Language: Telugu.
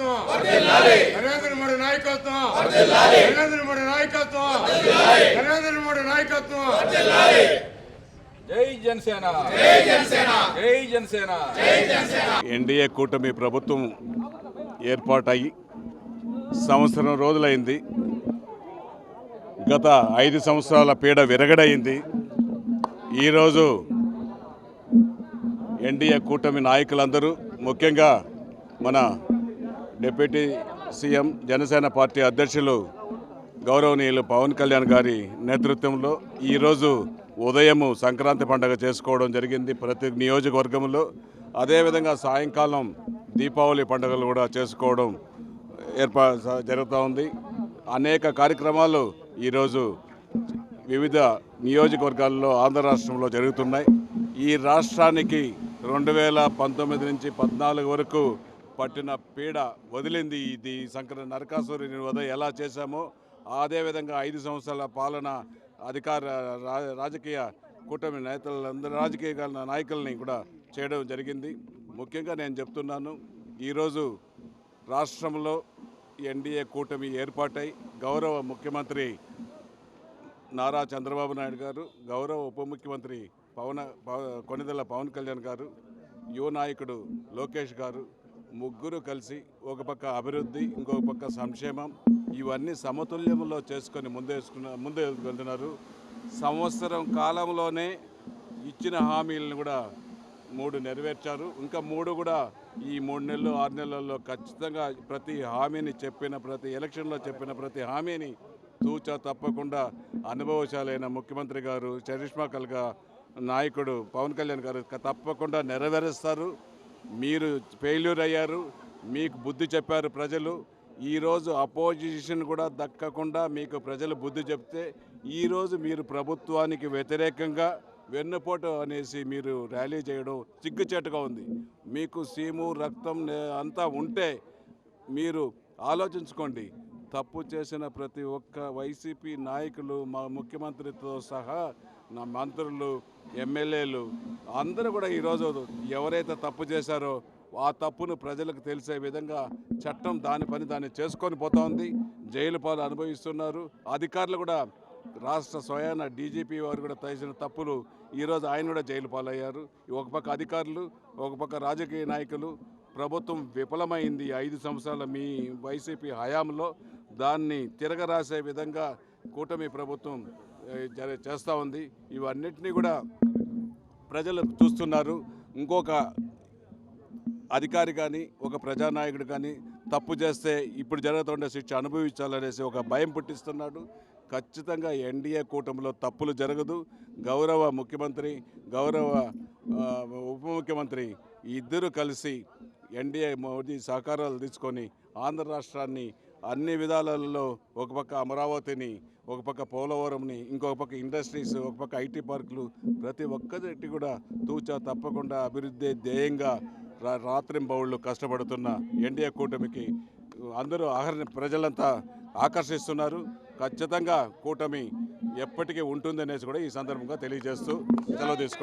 నాయకత్వం. నరేంద్ర మోడీ నాయకత్వం. నరేంద్ర మోడీ నాయకత్వం. నరేంద్ర మోడీ నాయకత్వం. జై జనసేన. జై జనసేన. జై జనసేన. ఎన్డీఏ కూటమి ప్రభుత్వం ఏర్పాటయి సంవత్సరం రోజులైంది. గత ఐదు సంవత్సరాల పీడ విరగడైంది ఈరోజు ఎన్డీఏ కూటమి నాయకులందరూ ముఖ్యంగా మన డిప్యూటీ సీఎం జనసేన పార్టీ అధ్యక్షులు గౌరవనీయులు పవన్ కళ్యాణ్ గారి నేతృత్వంలో ఈరోజు ఉదయము సంక్రాంతి పండుగ చేసుకోవడం జరిగింది ప్రతి నియోజకవర్గంలో. అదేవిధంగా సాయంకాలం దీపావళి పండుగలు కూడా చేసుకోవడం ఏర్పా జరుగుతూ ఉంది. అనేక కార్యక్రమాలు ఈరోజు వివిధ నియోజకవర్గాల్లో ఆంధ్ర రాష్ట్రంలో జరుగుతున్నాయి. ఈ రాష్ట్రానికి రెండు వేల పంతొమ్మిది నుంచి పద్నాలుగు వరకు పట్టిన పీడ వదిలింది ఇది సంక్ర నరకాసురుని వద ఎలా చేశామో అదేవిధంగా ఐదు సంవత్సరాల పాలన అధికార రా- రాజకీయ కూటమి నేతలందరూ రాజకీయ నాయకుల్ని కూడా చేయడం జరిగింది. ముఖ్యంగా నేను చెప్తున్నాను ఈరోజు రాష్ట్రంలో ఎన్డీఏ కూటమి ఏర్పాటై గౌరవ ముఖ్యమంత్రి నారా చంద్రబాబు నాయుడు గారు గౌరవ ఉప ముఖ్యమంత్రి పవన కొనిదెల పవన్ కళ్యాణ్ గారు యువ నాయకుడు లోకేష్ గారు ముగ్గురు కలిసి ఒక పక్క అభివృద్ధి ఇంకొక పక్క సంక్షేమం ఇవన్నీ సమతుల్యంలో చేసుకొని ముందేసుకున్న ముందే వెళ్తున్నారు. సంవత్సరం కాలంలోనే ఇచ్చిన హామీలను కూడా మూడు నెరవేర్చారు. ఇంకా మూడు కూడా ఈ మూడు నెలలు ఆరు నెలల్లో ఖచ్చితంగా ప్రతి హామీని చెప్పిన ప్రతి ఎలక్షన్లో చెప్పిన ప్రతి హామీని తూచా తప్పకుండా అనుభవశాలైన ముఖ్యమంత్రి గారు చరిష్మా కల్గా నాయకుడు పవన్ కళ్యాణ్ గారు తప్పకుండా నెరవేరుస్తారు. మీరు ఫెయిల్యూర్ అయ్యారు మీకు బుద్ధి చెప్పారు ప్రజలు. ఈరోజు అపోజిషన్ కూడా దక్కకుండా మీకు ప్రజలు బుద్ధి చెప్తే ఈరోజు మీరు ప్రభుత్వానికి వ్యతిరేకంగా వెన్నుపోటు అనేసి మీరు ర్యాలీ చేయడం సిగ్గుచేటుగా ఉంది. మీకు సీము రక్తం అంతా ఉంటే మీరు ఆలోచించుకోండి. తప్పు చేసిన ప్రతి ఒక్క వైసీపీ నాయకులు మా ముఖ్యమంత్రితో సహా నా మంత్రులు ఎమ్మెల్యేలు అందరూ కూడా ఈరోజు ఎవరైతే తప్పు చేశారో ఆ తప్పును ప్రజలకు తెలిసే విధంగా చట్టం దాని పని దాన్ని చేసుకొని పోతా ఉంది. జైలు పాలు అనుభవిస్తున్నారు. అధికారులు కూడా రాష్ట్ర స్వయాన డీజీపీ వారు కూడా చేసిన తప్పులు ఈరోజు ఆయన కూడా జైలు పాలయ్యారు. ఒక పక్క అధికారులు ఒక పక్క రాజకీయ నాయకులు ప్రభుత్వం విఫలమైంది ఐదు సంవత్సరాల మీ వైసీపీ హయాంలో. దాన్ని తిరగరాసే విధంగా కూటమి ప్రభుత్వం చేస్తూ ఉంది. ఇవన్నిటినీ కూడా ప్రజలు చూస్తున్నారు. ఇంకొక అధికారి కానీ ఒక ప్రజానాయకుడు కానీ తప్పు చేస్తే ఇప్పుడు జరుగుతుండే శిక్ష అనుభవించాలనేసి ఒక భయం పుట్టిస్తున్నాడు. ఖచ్చితంగా ఎన్డీఏ కూటమిలో తప్పులు జరగదు. గౌరవ ముఖ్యమంత్రి గౌరవ ఉప ముఖ్యమంత్రి ఇద్దరు కలిసి ఎన్డీఏ మోదీ సహకారాలు తీసుకొని ఆంధ్ర రాష్ట్రాన్ని అన్ని విధాలలో ఒక పక్క అమరావతిని ఒక పక్క పోలవరంని ఇంకొక పక్క ఇండస్ట్రీస్ ఒక పక్క ఐటీ పార్కులు ప్రతి ఒక్కటి కూడా తూచా తప్పకుండా అభివృద్ధి ధ్యేయంగా రా రాత్రింబౌళ్ళు కష్టపడుతున్న ఎన్డీఏ కూటమికి అందరూ ఆహరణ ప్రజలంతా ఆకర్షిస్తున్నారు. ఖచ్చితంగా కూటమి ఎప్పటికీ ఉంటుందనేసి కూడా ఈ సందర్భంగా తెలియజేస్తూ సెలవు తీసుకుంటున్నాను